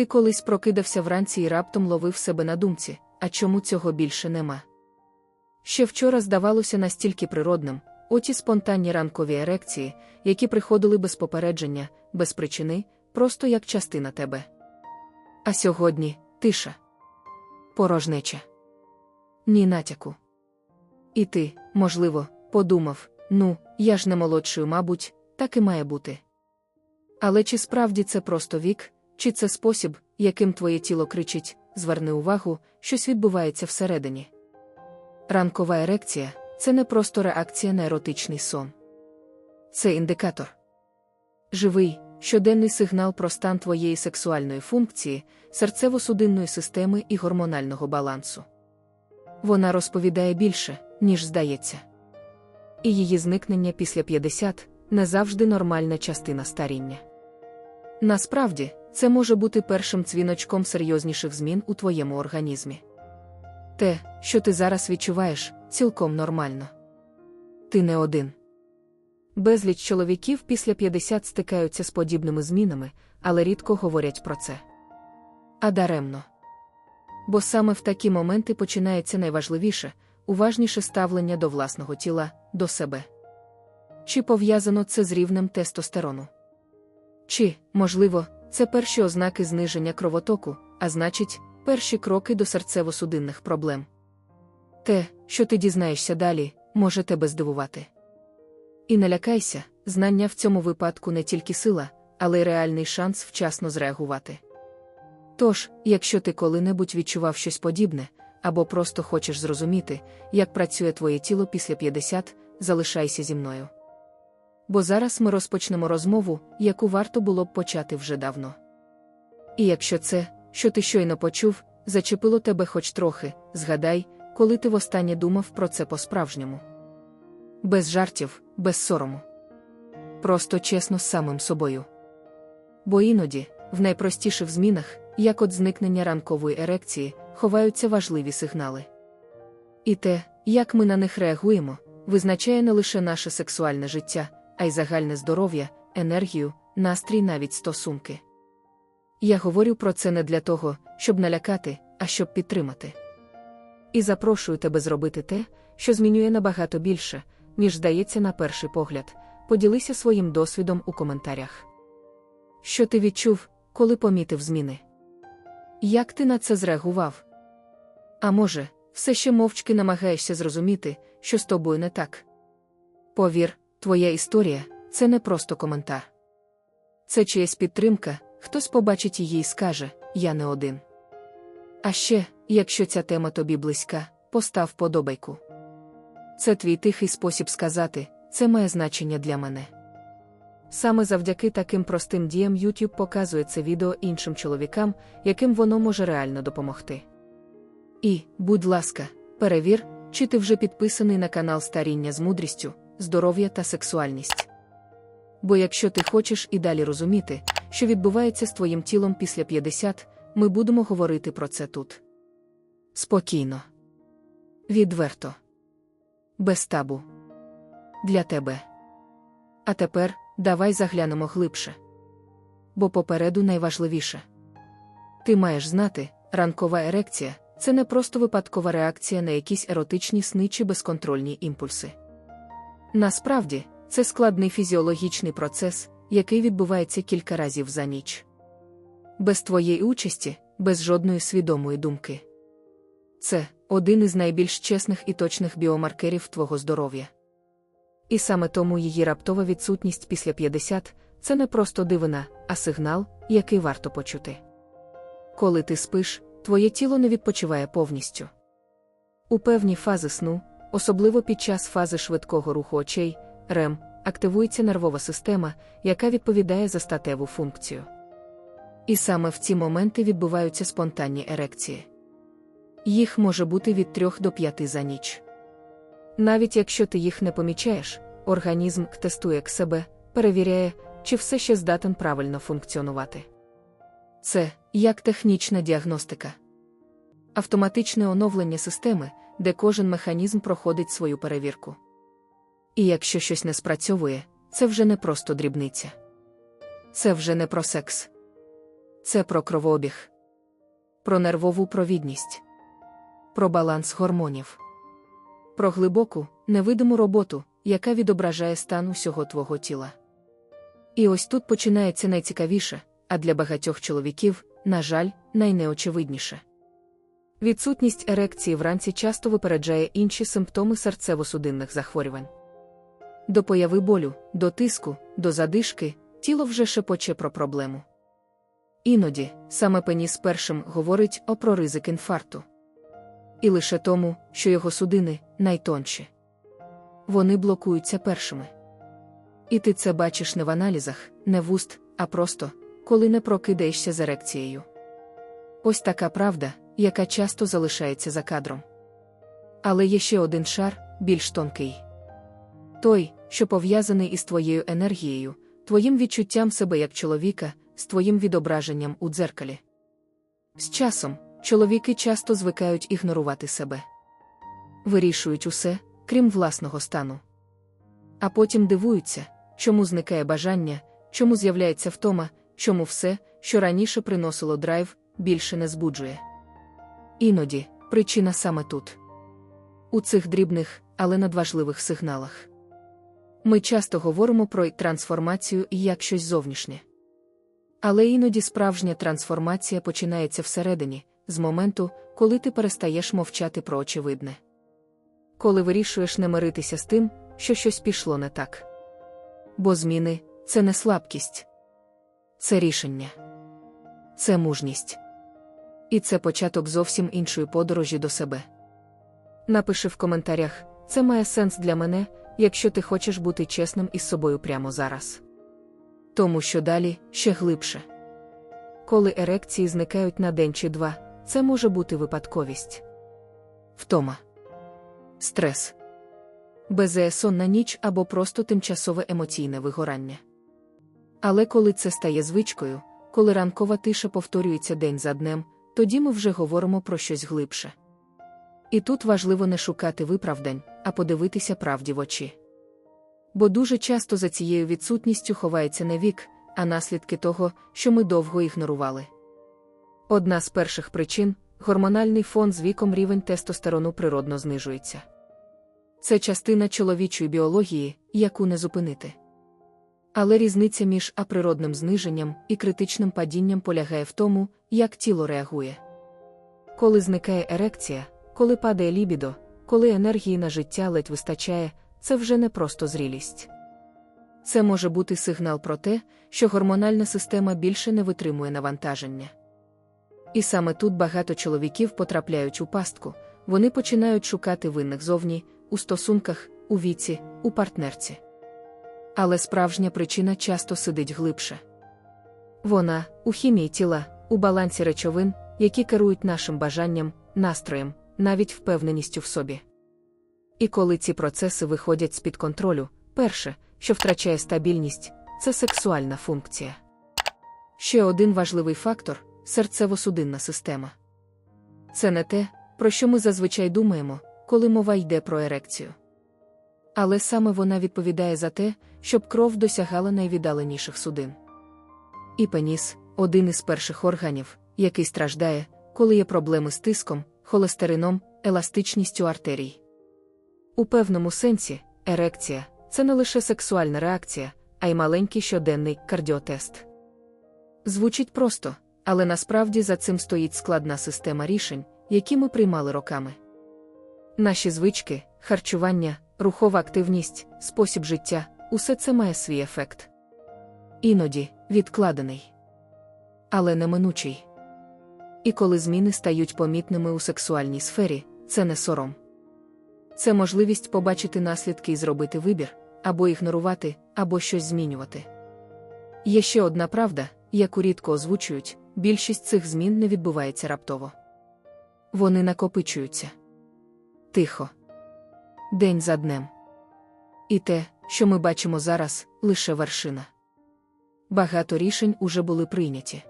Ти колись прокидався вранці і раптом ловив себе на думці, а чому цього більше нема? Ще вчора здавалося настільки природним, оті спонтанні ранкові ерекції, які приходили без попередження, без причини, просто як частина тебе. А сьогодні тиша. Порожнеча. Ні натяку. І ти, можливо, подумав ну, я ж не молодшою, мабуть, так і має бути. Але чи справді це просто вік, чи це спосіб, яким твоє тіло кричить, зверни увагу, щось відбувається всередині. Ранкова ерекція це не просто реакція на еротичний сон. Це індикатор. Живий, щоденний сигнал про стан твоєї сексуальної функції, серцево-судинної системи і гормонального балансу. Вона розповідає більше, ніж здається. І її зникнення після 50 не завжди нормальна частина старіння. Насправді, це може бути першим дзвіночком серйозніших змін у твоєму організмі. Те, що ти зараз відчуваєш, цілком нормально. Ти не один. Безліч чоловіків після 50 стикаються з подібними змінами, але рідко говорять про це. А даремно. Бо саме в такі моменти починається найважливіше, уважніше ставлення до власного тіла, до себе. Чи пов'язано це з рівнем тестостерону? Чи, можливо, це перші ознаки зниження кровотоку, а значить, перші кроки до серцево-судинних проблем. Те, що ти дізнаєшся далі, може тебе здивувати. І не лякайся, знання в цьому випадку не тільки сила, але й реальний шанс вчасно зреагувати. Тож, якщо ти коли-небудь відчував щось подібне, або просто хочеш зрозуміти, як працює твоє тіло після 50, залишайся зі мною. Бо зараз ми розпочнемо розмову, яку варто було б почати вже давно. І якщо це, що ти щойно почув, зачепило тебе хоч трохи, згадай, коли ти востаннє думав про це по-справжньому. Без жартів, без сорому. Просто чесно з самим собою. Бо іноді, в найпростіших змінах, як от зникнення ранкової ерекції, ховаються важливі сигнали. І те, як ми на них реагуємо, визначає не лише наше сексуальне життя, а й загальне здоров'я, енергію, настрій навіть стосунки. Я говорю про це не для того, щоб налякати, а щоб підтримати. І запрошую тебе зробити те, що змінює набагато більше, ніж здається на перший погляд. Поділися своїм досвідом у коментарях. Що ти відчув, коли помітив зміни? Як ти на це зреагував? А може, все ще мовчки намагаєшся зрозуміти, що з тобою не так? Повір, твоя історія це не просто коментар. Це чиясь підтримка, хтось побачить її і скаже Я не один. А ще, якщо ця тема тобі близька, постав подобайку. Це твій тихий спосіб сказати, це має значення для мене. Саме завдяки таким простим діям YouTube показує це відео іншим чоловікам, яким воно може реально допомогти. І, будь ласка, перевір, чи ти вже підписаний на канал Старіння з мудрістю, здоров'я та сексуальність. Бо якщо ти хочеш і далі розуміти, що відбувається з твоїм тілом після 50, ми будемо говорити про це тут. Спокійно. Відверто. Без табу. Для тебе. А тепер давай заглянемо глибше. Бо попереду найважливіше. Ти маєш знати, ранкова ерекція це не просто випадкова реакція на якісь еротичні сни чи безконтрольні імпульси. Насправді, це складний фізіологічний процес, який відбувається кілька разів за ніч. Без твоєї участі, без жодної свідомої думки. Це один із найбільш чесних і точних біомаркерів твого здоров'я. І саме тому її раптова відсутність після 50 це не просто дивина, а сигнал, який варто почути. Коли ти спиш, твоє тіло не відпочиває повністю. У певні фази сну, особливо під час фази швидкого руху очей, РЕМ, активується нервова система, яка відповідає за статеву функцію. І саме в ці моменти відбуваються спонтанні ерекції. Їх може бути від 3 до 5 за ніч. Навіть якщо ти їх не помічаєш, організм тестує к себе, перевіряє, чи все ще здатен правильно функціонувати. Це як технічна діагностика, автоматичне оновлення системи, де кожен механізм проходить свою перевірку. І якщо щось не спрацьовує, це вже не просто дрібниця. Це вже не про секс. це про кровообіг, про нервову провідність, про баланс гормонів, про глибоку, невидиму роботу, яка відображає стан усього твого тіла. І ось тут починається найцікавіше, а для багатьох чоловіків, на жаль, найнеочевидніше. Відсутність ерекції вранці часто випереджає інші симптоми серцево-судинних захворювань. До появи болю, до тиску, до задишки, тіло вже шепоче про проблему. Іноді саме пеніс першим говорить о про ризик інфаркту. І лише тому, що його судини найтонші. Вони блокуються першими. І ти це бачиш не в аналізах, не в уст, а просто, коли не прокидаєшся з ерекцією. Ось така правда, яка часто залишається за кадром. Але є ще один шар, більш тонкий. Той, що пов'язаний із твоєю енергією, твоїм відчуттям себе як чоловіка, з твоїм відображенням у дзеркалі. З часом чоловіки часто звикають ігнорувати себе. Вирішують усе, крім власного стану. А потім дивуються, чому зникає бажання, чому з'являється втома, чому все, що раніше приносило драйв, більше не збуджує. Іноді причина саме тут. У цих дрібних, але надважливих сигналах. Ми часто говоримо про трансформацію як щось зовнішнє. Але іноді справжня трансформація починається всередині, з моменту, коли ти перестаєш мовчати про очевидне. Коли вирішуєш не миритися з тим, що щось пішло не так. Бо зміни це не слабкість, це рішення, це мужність. І це початок зовсім іншої подорожі до себе. Напиши в коментарях, це має сенс для мене, якщо ти хочеш бути чесним із собою прямо зараз. Тому що далі ще глибше. Коли ерекції зникають на день чи два, це може бути випадковість. Втома, стрес, безесон ніч або просто тимчасове емоційне вигорання. Але коли це стає звичкою, коли ранкова тиша повторюється день за днем, тоді ми вже говоримо про щось глибше. І тут важливо не шукати виправдань, а подивитися правді в очі. Бо дуже часто за цією відсутністю ховається не вік, а наслідки того, що ми довго ігнорували. Одна з перших причин гормональний фон з віком рівень тестостерону природно знижується. Це частина чоловічої біології, яку не зупинити. Але різниця між априродним зниженням і критичним падінням полягає в тому, як тіло реагує. Коли зникає ерекція, коли падає лібідо, коли енергії на життя ледь вистачає, це вже не просто зрілість. Це може бути сигнал про те, що гормональна система більше не витримує навантаження. І саме тут багато чоловіків потрапляють у пастку, вони починають шукати винних зовні, у стосунках, у віці, у партнерці. Але справжня причина часто сидить глибше. Вона у хімії тіла, у балансі речовин, які керують нашим бажанням, настроєм, навіть впевненістю в собі. І коли ці процеси виходять з під контролю, перше, що втрачає стабільність, це сексуальна функція. Ще один важливий фактор серцево-судинна система. Це не те, про що ми зазвичай думаємо, коли мова йде про ерекцію. Але саме вона відповідає за те, щоб кров досягала найвіддаленіших судин. І пеніс один із перших органів, який страждає, коли є проблеми з тиском, холестерином, еластичністю артерій. У певному сенсі, ерекція це не лише сексуальна реакція, а й маленький щоденний кардіотест. Звучить просто, але насправді за цим стоїть складна система рішень, які ми приймали роками. Наші звички, харчування, рухова активність, спосіб життя усе це має свій ефект. Іноді відкладений, але неминучий. І коли зміни стають помітними у сексуальній сфері, це не сором. Це можливість побачити наслідки і зробити вибір, або ігнорувати, або щось змінювати. Є ще одна правда, яку рідко озвучують: більшість цих змін не відбувається раптово. Вони накопичуються тихо, день за днем. І те, що ми бачимо зараз, лише вершина. Багато рішень уже були прийняті.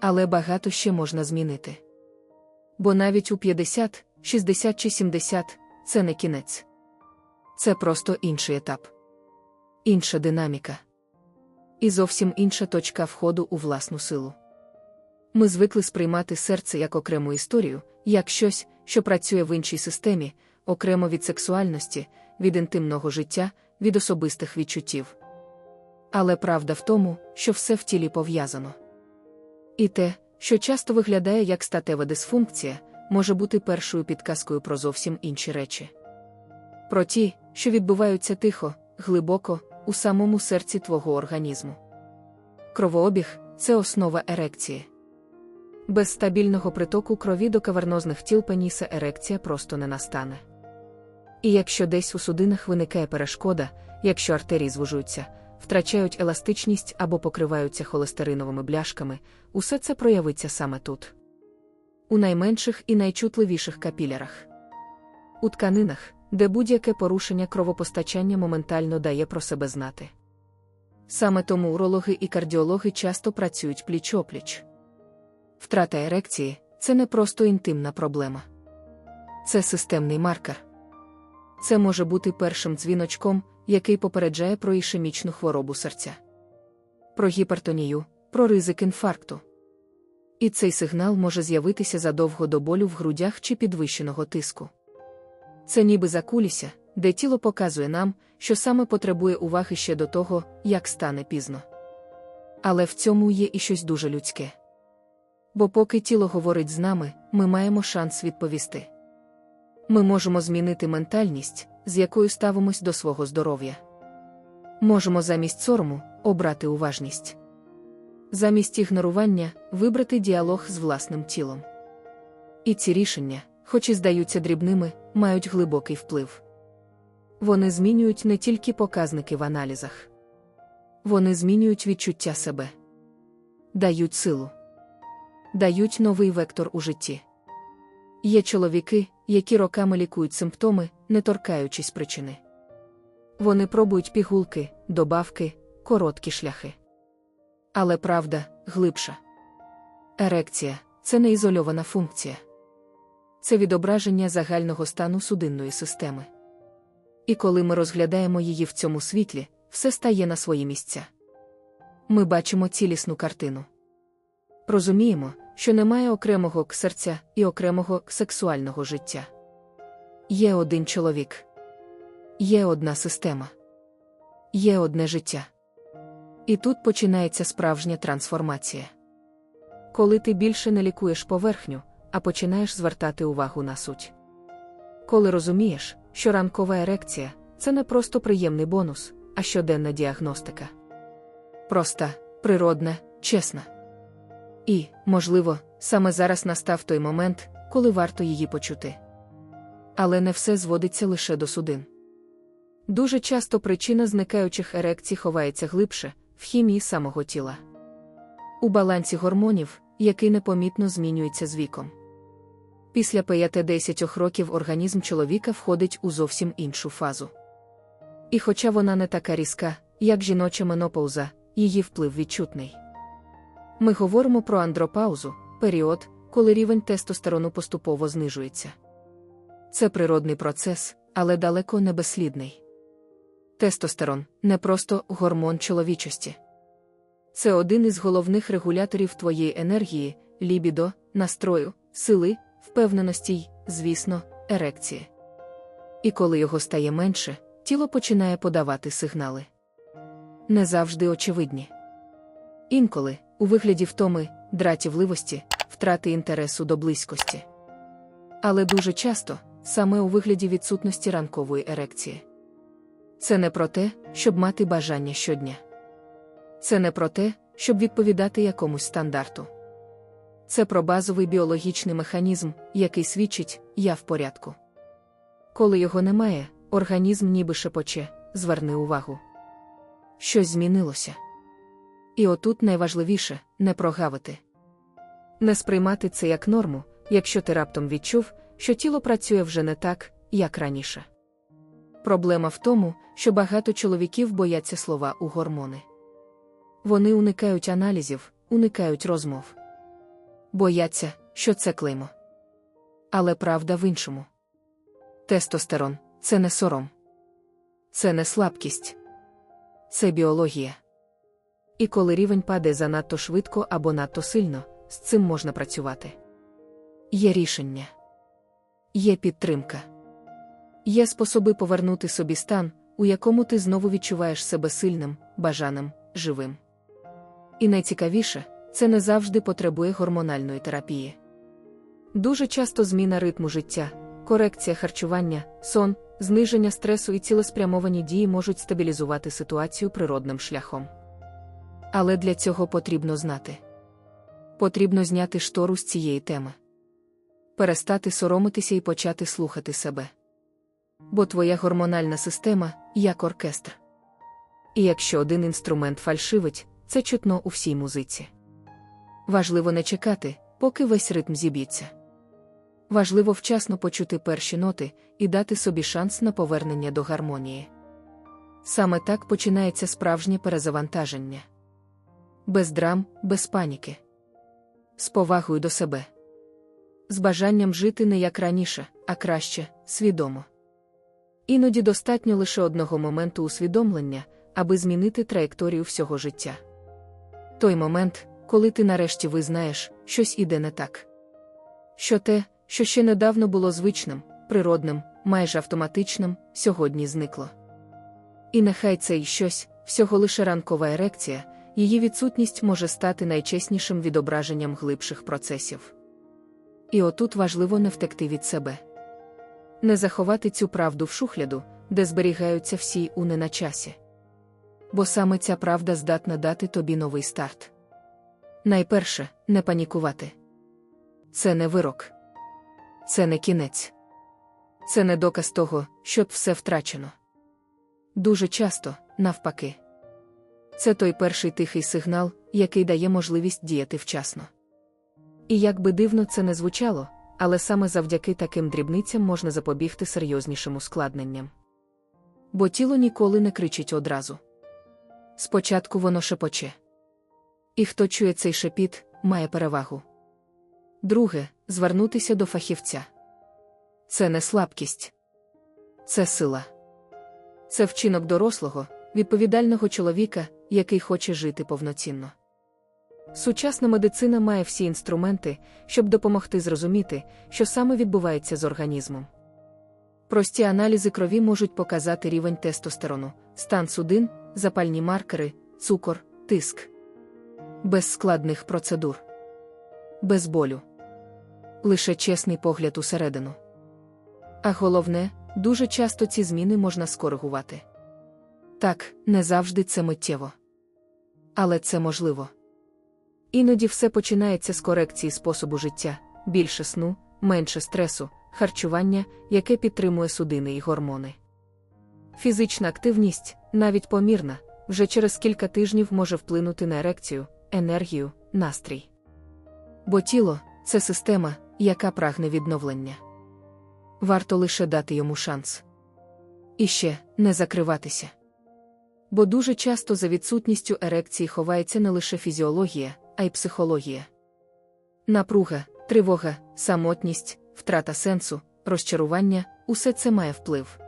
Але багато ще можна змінити. Бо навіть у 50, 60 чи 70 це не кінець. Це просто інший етап, інша динаміка. І зовсім інша точка входу у власну силу. Ми звикли сприймати серце як окрему історію, як щось, що працює в іншій системі, окремо від сексуальності, від інтимного життя, від особистих відчуттів. Але правда в тому, що все в тілі пов'язано. І те, що часто виглядає як статева дисфункція, може бути першою підказкою про зовсім інші речі. Про ті, що відбуваються тихо, глибоко, у самому серці твого організму. Кровообіг це основа ерекції. Без стабільного притоку крові до кавернозних тіл пеніса ерекція просто не настане. І якщо десь у судинах виникає перешкода, якщо артерії звужуються, втрачають еластичність або покриваються холестериновими бляшками, усе це проявиться саме тут. У найменших і найчутливіших капілярах. У тканинах, де будь-яке порушення кровопостачання моментально дає про себе знати. Саме тому урологи і кардіологи часто працюють пліч-опліч. Втрата ерекції це не просто інтимна проблема. Це системний маркер. Це може бути першим дзвіночком, який попереджає про ішемічну хворобу серця, про гіпертонію, про ризик інфаркту. І цей сигнал може з'явитися задовго до болю в грудях чи підвищеного тиску. Це ніби закуліся, де тіло показує нам, що саме потребує уваги ще до того, як стане пізно. Але в цьому є і щось дуже людське. Бо поки тіло говорить з нами, ми маємо шанс відповісти. Ми можемо змінити ментальність, з якою ставимось до свого здоров'я. Можемо замість сорому обрати уважність. Замість ігнорування вибрати діалог з власним тілом. І ці рішення, хоч і здаються дрібними, мають глибокий вплив. Вони змінюють не тільки показники в аналізах, вони змінюють відчуття себе, дають силу, дають новий вектор у житті. Є чоловіки, які роками лікують симптоми, не торкаючись причини. Вони пробують пігулки, добавки, короткі шляхи. Але правда глибша. Ерекція це не ізольована функція. Це відображення загального стану судинної системи. І коли ми розглядаємо її в цьому світлі, все стає на свої місця. Ми бачимо цілісну картину. Розуміємо, що немає окремого серця і окремого сексуального життя. Є один чоловік, є одна система, є одне життя. І тут починається справжня трансформація. Коли ти більше не лікуєш поверхню, а починаєш звертати увагу на суть. Коли розумієш, що ранкова ерекція це не просто приємний бонус, а щоденна діагностика. Проста, природна, чесна. І, можливо, саме зараз настав той момент, коли варто її почути. Але не все зводиться лише до судин. Дуже часто причина зникаючих ерекцій ховається глибше в хімії самого тіла. У балансі гормонів, який непомітно змінюється з віком. Після 5-10 років організм чоловіка входить у зовсім іншу фазу. І хоча вона не така різка, як жіноча менопауза, її вплив відчутний. Ми говоримо про андропаузу, період, коли рівень тестостерону поступово знижується. Це природний процес, але далеко не безслідний. Тестостерон не просто гормон чоловічості. Це один із головних регуляторів твоєї енергії, лібідо, настрою, сили, впевненості й, звісно, ерекції. І коли його стає менше, тіло починає подавати сигнали. Не завжди очевидні. Інколи, у вигляді втоми, дратівливості, втрати інтересу до близькості. Але дуже часто саме у вигляді відсутності ранкової ерекції. Це не про те, щоб мати бажання щодня. Це не про те, щоб відповідати якомусь стандарту. Це про базовий біологічний механізм, який свідчить, я в порядку. Коли його немає, організм ніби шепоче, зверни увагу. Щось змінилося. І отут найважливіше не прогавити. Не сприймати це як норму, якщо ти раптом відчув, що тіло працює вже не так, як раніше. Проблема в тому, що багато чоловіків бояться слова у гормони. Вони уникають аналізів, уникають розмов. Бояться, що це клеймо. Але правда в іншому. Тестостерон це не сором, це не слабкість, це біологія. І коли рівень паде занадто швидко або надто сильно, з цим можна працювати. Є рішення, є підтримка, є способи повернути собі стан, у якому ти знову відчуваєш себе сильним, бажаним, живим. І найцікавіше, це не завжди потребує гормональної терапії. Дуже часто зміна ритму життя, корекція харчування, сон, зниження стресу і цілеспрямовані дії можуть стабілізувати ситуацію природним шляхом. Але для цього потрібно знати. Потрібно зняти штору з цієї теми, перестати соромитися і почати слухати себе. Бо твоя гормональна система як оркестр. І якщо один інструмент фальшивить, це чутно у всій музиці. Важливо не чекати, поки весь ритм зіб'ється. Важливо вчасно почути перші ноти і дати собі шанс на повернення до гармонії. Саме так починається справжнє перезавантаження. Без драм, без паніки, з повагою до себе, з бажанням жити не як раніше, а краще, свідомо. Іноді достатньо лише одного моменту усвідомлення, аби змінити траєкторію всього життя. Той момент, коли ти нарешті визнаєш, щось іде не так. Що те, що ще недавно було звичним, природним, майже автоматичним, сьогодні зникло. І нехай це й щось, всього лише ранкова ерекція, її відсутність може стати найчеснішим відображенням глибших процесів. І отут важливо не втекти від себе. Не заховати цю правду в шухляду, де зберігаються всі уни на часі. Бо саме ця правда здатна дати тобі новий старт. Найперше, не панікувати. Це не вирок. Це не кінець. Це не доказ того, що все втрачено. Дуже часто, навпаки. Це той перший тихий сигнал, який дає можливість діяти вчасно. І як би дивно це не звучало, але саме завдяки таким дрібницям можна запобігти серйознішим ускладненням. Бо тіло ніколи не кричить одразу. Спочатку воно шепоче. І хто чує цей шепіт, має перевагу. Друге звернутися до фахівця. Це не слабкість, це сила. Це вчинок дорослого, відповідального чоловіка, який хоче жити повноцінно. Сучасна медицина має всі інструменти, щоб допомогти зрозуміти, що саме відбувається з організмом. Прості аналізи крові можуть показати рівень тестостерону, стан судин, запальні маркери, цукор, тиск. Без складних процедур, без болю. Лише чесний погляд усередину. А головне, дуже часто ці зміни можна скоригувати. Так, не завжди це миттєво. Але це можливо. Іноді все починається з корекції способу життя, більше сну, менше стресу, харчування, яке підтримує судини і гормони. Фізична активність, навіть помірна, вже через кілька тижнів може вплинути на ерекцію, енергію, настрій. Бо тіло це система, яка прагне відновлення. Варто лише дати йому шанс. І ще не закриватися. Бо дуже часто за відсутністю ерекції ховається не лише фізіологія, а й психологія. Напруга, тривога, самотність, втрата сенсу, розчарування усе це має вплив.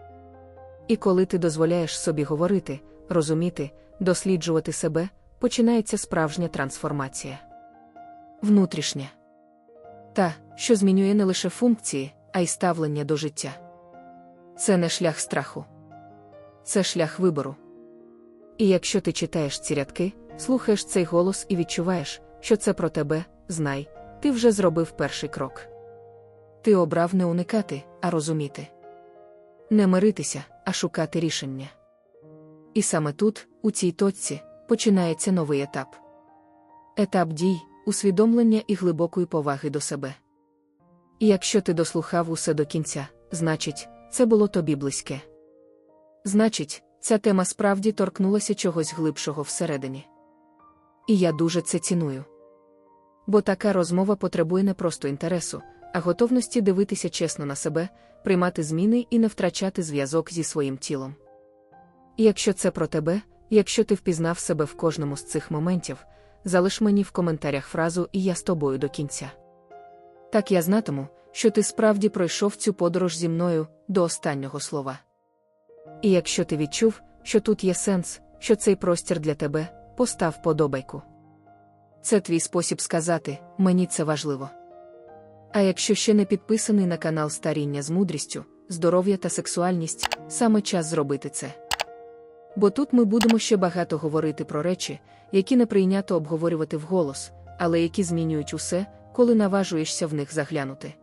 І коли ти дозволяєш собі говорити, розуміти, досліджувати себе, починається справжня трансформація. Внутрішня. Та, що змінює не лише функції, а й ставлення до життя. Це не шлях страху, це шлях вибору. І якщо ти читаєш ці рядки, слухаєш цей голос і відчуваєш, що це про тебе, знай, ти вже зробив перший крок. Ти обрав не уникати, а розуміти. Не миритися, а шукати рішення. І саме тут, у цій точці, починається новий етап. Етап дій, усвідомлення і глибокої поваги до себе. І якщо ти дослухав усе до кінця, значить, це було тобі близьке. Значить, ця тема справді торкнулася чогось глибшого всередині. І я дуже це ціную. Бо така розмова потребує не просто інтересу, а готовності дивитися чесно на себе, приймати зміни і не втрачати зв'язок зі своїм тілом. Якщо це про тебе, якщо ти впізнав себе в кожному з цих моментів, залиш мені в коментарях фразу і я з тобою до кінця. Так я знатиму, що ти справді пройшов цю подорож зі мною до останнього слова. І якщо ти відчув, що тут є сенс, що цей простір для тебе, постав подобайку. Це твій спосіб сказати, мені це важливо. А якщо ще не підписаний на канал Старіння з мудрістю, здоров'я та сексуальність, саме час зробити це. Бо тут ми будемо ще багато говорити про речі, які не прийнято обговорювати вголос, але які змінюють усе, коли наважуєшся в них заглянути.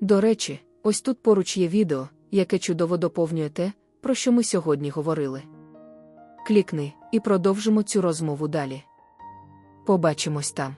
До речі, ось тут поруч є відео, яке чудово доповнює те, про що ми сьогодні говорили. Клікни і продовжимо цю розмову далі. Побачимось там.